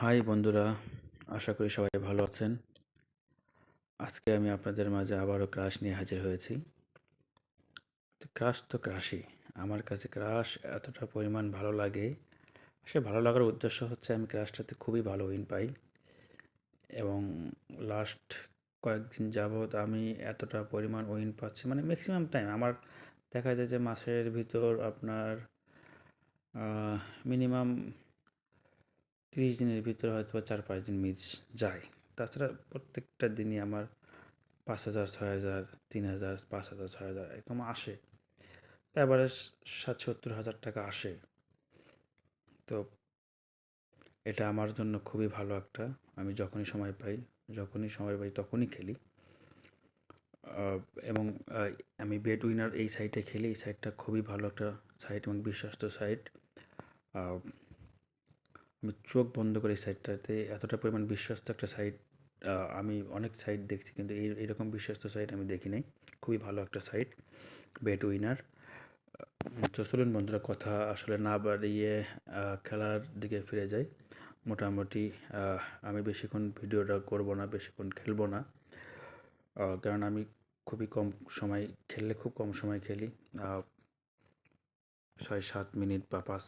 High বন্ধুরা, আশা করি সবাই ভালো আছেন। আজকে আমি আপনাদের মাঝে আবারও ক্রাশ নিয়ে হাজির হয়েছি। তো ক্রাশ তো ক্রাশই আমার কাছে ক্রাশ এতটা পরিমাণ ভালো লাগে, সে ভালো লাগার উদ্দেশ্য হচ্ছে আমি ক্রাশটাতে খুবই ভালো উইন পাই। এবং লাস্ট কয়েকদিন যাবৎ আমি এতটা পরিমাণ উইন পাচ্ছি মানে ম্যাক্সিমাম টাইম আমার দেখা যায় যে মাসের ভিতর আপনার মিনিমাম তিরিশ দিনের ভিতরে হয়তো বা চার পাঁচ দিন মিস যায়। তাছাড়া প্রত্যেকটা দিনই আমার পাঁচ হাজার, ছয় হাজার, তিন হাজার, পাঁচ হাজার, ছয় হাজার এরকম আসে। এবারে ষাট সত্তর হাজার টাকা আসে। তো এটা আমার জন্য খুবই ভালো একটা, আমি যখনই সময় পাই, যখনই সময় পাই তখনই খেলি। এবং আমি বেড উইনার এই সাইটে খেলি, এই সাইটটা খুবই ভালো একটা সাইট এবং বিশ্বস্ত সাইট আমি চোখ বন্ধ করে এই সাইটটাতে এতটা পরিমাণ বিশ্বস্ত একটা সাইট আমি অনেক সাইট দেখছি কিন্তু এই, এরকম বিশ্বস্ত সাইট আমি দেখি নাই। খুবই ভালো একটা সাইট বেট উইনার। তো চলুন বন্ধুরা, কথা আসলে না বাড়িয়ে খেলার দিকে ফিরে যাই। মোটামুটি আমি বেশিক্ষণ ভিডিওটা করব না, বেশিক্ষণ খেলব না। কারণ আমি খুবই কম সময় খেললে খুব কম সময় খেলি। ছয় সাত মিনিট বা পাঁচ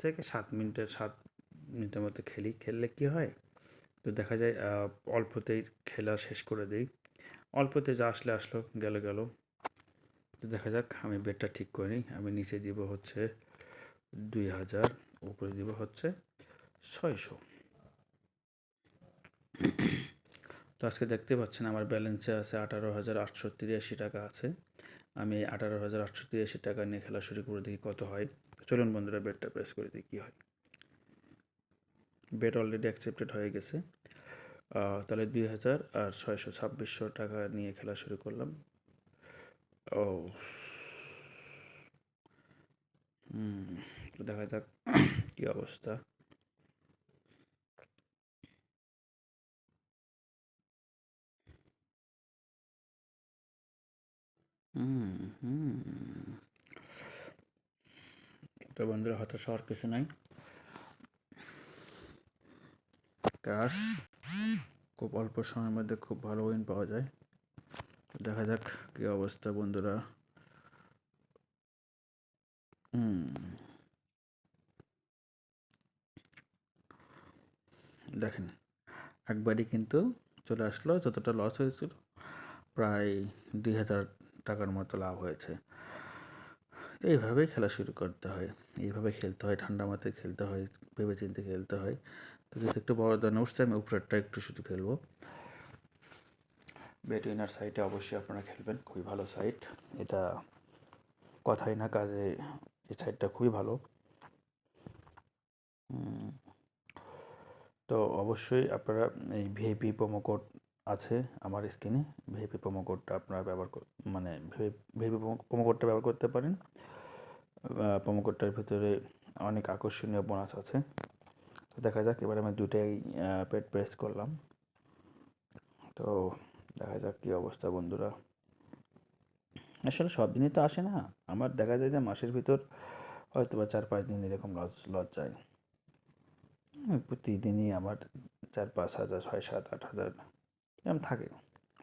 থেকে সাত মিনিটের সাত মিনিটের মধ্যে খেলি। খেললে কী হয়? তো দেখা যায় অল্পতেই খেলা শেষ করে দিই। অল্পতে যা আসলে আসলো, গেল গেল। তো দেখা যাক, আমি বেডটা ঠিক করে নিই। আমি নিচে দিব হচ্ছে দুই হাজার, উপরে দিব হচ্ছে ছয়শো। তো আজকে দেখতে পাচ্ছেন, আমার ব্যালেন্সে আছে আঠারো হাজার আটশো তিরাশি টাকা আছে। আমি আঠারো হাজার আটশো তিরাশি টাকা নিয়ে খেলা শুরু করে দিই কত হয়। চলুন বন্ধুরা, বেডটা প্রেস করে দিই কী হয়। বেড অলরেডি অ্যাকসেপ্টেড হয়ে গেছে। তাহলে দুই হাজার আর ছয়শো ছাব্বিশশো টাকা নিয়ে খেলা শুরু করলাম। ও। দেখা যাক কী অবস্থা। হুম হুম। তো বন্ধুরা হতাশ হওয়ার কিছু নাই। ক্রাশ খুব অল্প সময়ের মধ্যে খুব ভালো উইন পাওয়া যায়। দেখা যাক কী অবস্থা বন্ধুরা। দেখেন, একবারই কিন্তু চলে আসলো, যতটা লস হয়েছিল, প্রায় দুই হাজার টাকার মতো লাভ হয়েছে। তো এইভাবেই খেলা শুরু করতে হয়। এইভাবে খেলতে হয়, ঠান্ডা মাথায় খেলতে হয় ভেবে চিনতে খেলতে হয়। একটু বড় দানা উঠছে আমি উপরেরটা একটু শুধু খেলব বেট উইনার সাইটে অবশ্যই আপনারা খেলবেন, খুবই ভালো সাইট এটা কথাই না, কাজে এই সাইটটা খুবই ভালো। তো অবশ্যই আপনারা এই ভিআইপি প্রোমো কোড আছে আমার স্ক্রিনে। ভিআইপি প্রোমো কোডটা আপনারা ব্যবহার মানে ভিআইপি প্রোমো কোডটা ব্যবহার করতে পারেন। প্রোমো কোডটার ভিতরে অনেক আকর্ষণীয় বোনাস আছে। দেখা যাক, এবার আমি দুটাই পেট প্রেস করলাম। তো দেখা যাক কী অবস্থা বন্ধুরা। আসলে সব দিনই তো আসে না। আমার দেখা যায় যে মাসের ভিতর হয়তো বা চার পাঁচ দিন এরকম লজ লজ যায়। প্রতিদিনই আমার চার পাঁচ হাজার, ছয় সাত আট হাজার এরকম থাকে।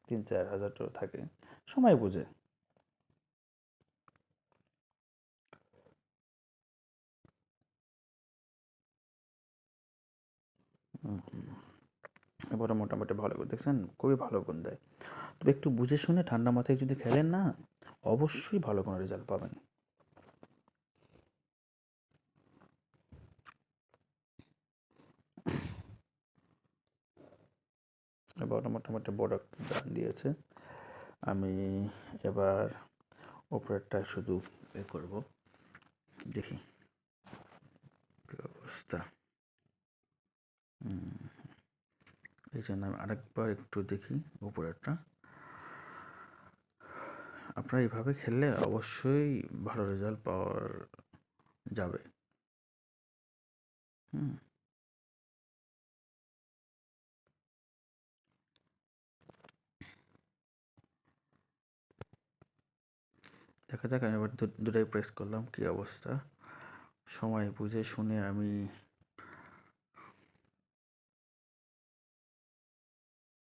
তিন চার হাজার তো থাকে। সময় বুঝে। এবারে মোটামুটি ভালো করে দেখছেন, খুবই ভালো গুণ দেয়। তবে একটু বুঝে শুনে ঠান্ডা মাথায় যদি খেলেন না, অবশ্যই ভালো কোনো রেজাল্ট পাবেন। এবার মোটামুটি বড় একটা দান দিয়েছে। আমি এবার ওপরেরটা শুধু এ করব। দেখি অবস্থা। এই জন্য আমি আরেকবার একটু দেখি উপরেরটা। আপনারা এইভাবে খেললে অবশ্যই ভালো রেজাল্ট পাওয়ার যাবে। দেখা যাক আমি এবার দুটাই প্রেস করলাম, কি অবস্থা? সময় বুঝে শুনে আমি